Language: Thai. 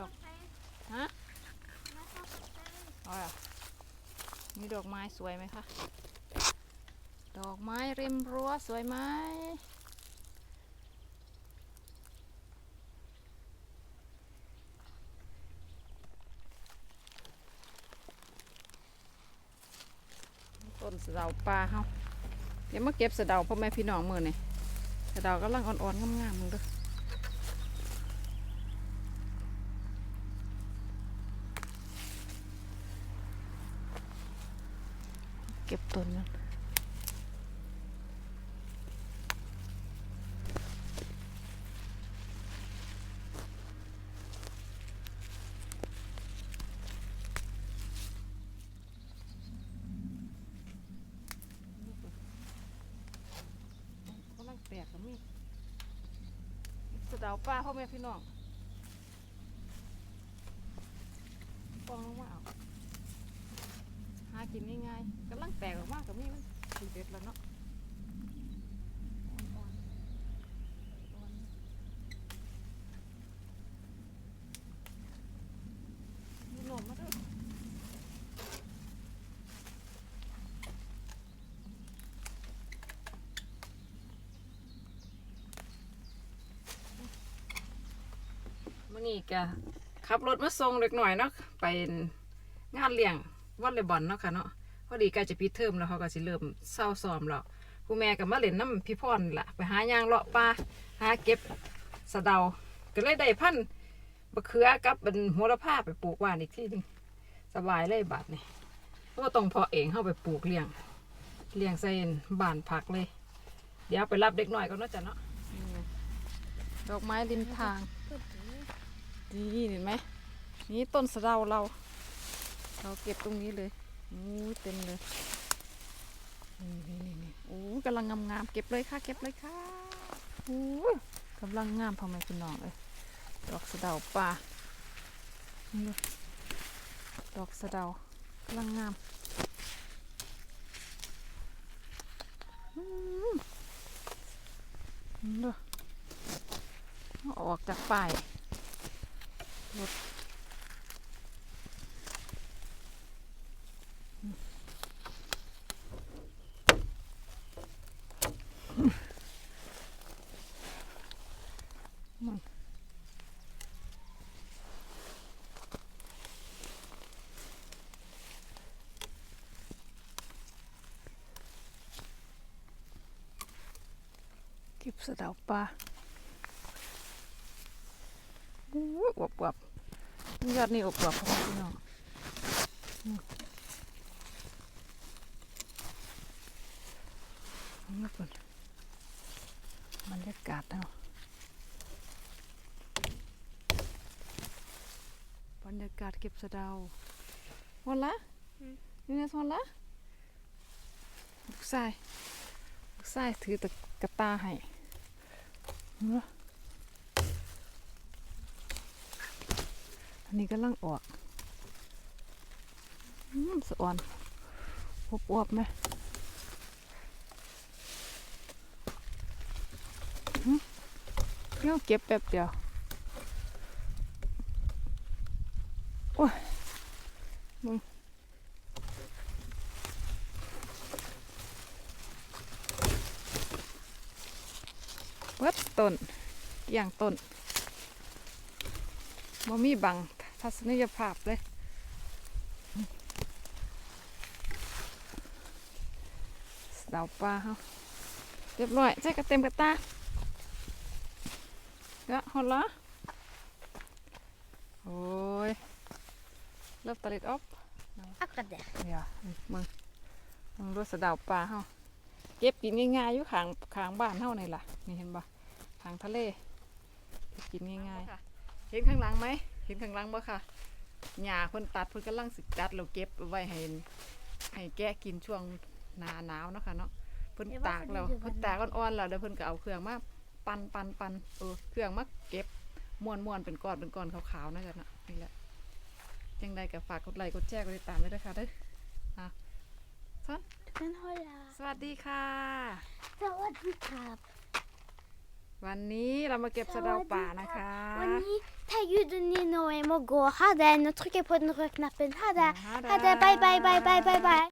ดอกฮะอาล่ะมีดอกไม้สวยไหมคะ ดอกไม้ริมรั้วสวยไหมต้นสะเดาปลาเฮาเดี๋ยวมาเก็บสะเดาพ่อแม่พี่น้องมือนี่สะเดากำลังอ่อนๆงามๆมึงเด้อ ก็บต้นนั้นกำลังแตกก็มีสะดาวปลาพ่อแม่พี่น้องปองลงมาเอา กินง่ายๆกำลังแตกออกมากับมีมันสีเด็ดแล้วเนาะอ่อนหนมมาด้วยมื่อนี้ก็ขับรถมาส่งเล็กหน่อยเนาะไปงานเลี้ยง วอลเลย์บอลเนาะค่ะเนาะพอดีใกล้จะปิดเทอมแล้วเขาก็สิเริ่มเศร้าซ้อมแล้วผู้แม่ก็มาเล่นน้ำพี่พรล่ะไปหายางเลาะป่าหาเก็บสะเดา ก็เลยได้พันบะเขือกับเป็นโหระพาไปปลูกว่านอีกที่นึงสบายเลยบาดนี่ก็ต้องพาะเองเข้าไปปลูกเลี้ยงเลี้ยงใส่บานผักเลย เดี๋ยวไปรับเด็กหน่อยก็น่าจะเนาะดอกไม้ริมทางนี่เห็นไหมนี่ต้นสะเดาเรา เราเก็บตรงนี้เลยอู้เต็มเลยนี่นี่นี่นี่โอ้กำลังงามๆเก็บเลยค่ะ เก็บเลยค่ะโอ้กำลังงามพ่อแม่พี่น้องเลยดอกสะเดาป่านี่เลยดอกสะเดากำลังงามอืมนี่เลยอออกจากป่ายรถ เก็บสะดาวปลาอู้อวบอวบยอดนี่อวบอวบพี่น้องบรรยากาศเนาะ รรยากาศเก็บสะเดาวันละนี่นะวันละลูกชายลูกชายถือตะกระตาให้เห็นปะอันนี้กำลังออกอืมสะอ่อนอวบๆไหมหึเดี๋ยวเก็บแป๊บเดียว อ้ยมึงเบิดต้นเกี่ยงต้นบ่มีบังทัศนียภาพเลยดาวปลาเฮาเรียบร้อยใส่กระเต็มกระตาเดี๋ยวหดละโอ้ย เริ่มตลิดออฟ Akkurat det. เดี๋ยวมึงมึงรถสะเดาวปลาเฮาเก็บกินง่ายๆอยู่ข้างข้างบ้านเฮานี่ล่ะ นี่เห็นบ่ข้างทะเลเก็บกินง่ายๆเห็นข้างหลังไหมเห็นข้างหลังบ่ค่ะหญ้าเพิ่นตัดเพิ่นกำลังสิตัดแล้วเก็บไว้ให้ให้แกะกินช่วงหน้าหนาวเนาะค่ะเนาะเพิ่นเดี๋ยวว่าตากแล้วเพิ่นจะเพิ่นตากอ่อนๆแล้วเดี๋ยวเพิ่นก็เอาเครื่องมาปั่นปั่นปั่นเออเครื่องมาเก็บม้วนๆเป็นก้อนเป็นก้อนขาวๆนั่นแหละเนาะนี่แหละ ยังไงก็ฝากกดไลค์กดแชร์กดติดตามด้วยนะคะเด้ออะซ้อน Men hålla. สวัสดีค่ะ สวัสดีครับ วันนี้เรามาเก็บสะเดาป่านะคะ วันนี้ท Herregud, Nino, jeg må gå. Ha det. Nå trykker jeg på den røde knappen. Ha det. Ha det. Ha det. Bye, bye, bye, bye, bye, bye.